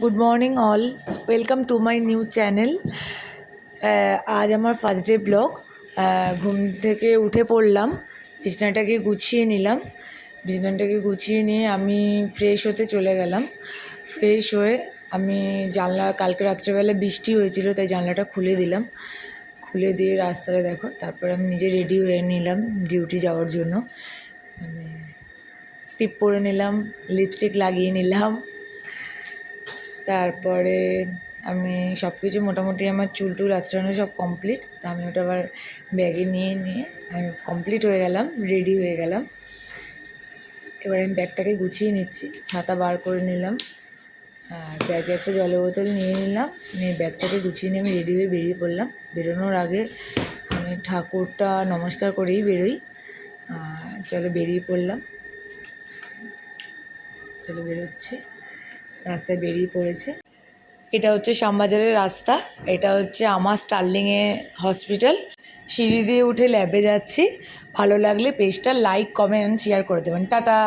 Good morning all welcome to my new channel আজ আমার first day blog ঘুম থেকে উঠে পড়লাম। বিছনাটাকে গুছিয়ে নিলাম। বিছনাটাকে গুছিয়ে নিয়ে আমি ফ্রেশ হতে চলে গেলাম। ফ্রেশ হয়ে আমি জানলা, কালকে রাত্রেবেলা বৃষ্টি হয়েছিল, তাই জানলাটা খুলে দিলাম। খুলে দিয়ে রাস্তাটা দেখো। তারপর আমি নিজে রেডি হয়ে নিলাম ডিউটি যাওয়ার জন্য। মানে টিপ পরে নিলাম লিপস্টিক লাগিয়ে নিলাম। তারপরে আমি সব কিছু মোটামুটি আমার চুল টুল আচড়ানো সব কমপ্লিট তা আমি ওটা আবার ব্যাগে নিয়ে নিয়ে আমি কমপ্লিট হয়ে গেলাম রেডি হয়ে গেলাম। এবার আমি ব্যাগটাকে গুছিয়ে নিচ্ছি, ছাতা বার করে নিলাম। আর ব্যাগে একটা জলের বোতল নিয়ে নিলাম, নিয়ে ব্যাগটাকে গুছিয়ে নিয়ে আমি রেডি হয়ে বেরিয়ে পড়লাম। বেরোনোর আগে আমি ঠাকুরটা নমস্কার করেই বেরোই। চলো বেরিয়ে পড়লাম। চলো বেরোচ্ছি। রাস্তায় বেরিয়ে পড়েছে। এটা হচ্ছে শ্যামবাজারের রাস্তা। এটা হচ্ছে আমার স্টার্লিংয়ে হসপিটাল সিঁড়ি দিয়ে উঠে ল্যাবে যাচ্ছি। ভালো লাগলে পেজটা লাইক কমেন্ট শেয়ার করে দেবেন। টাটা!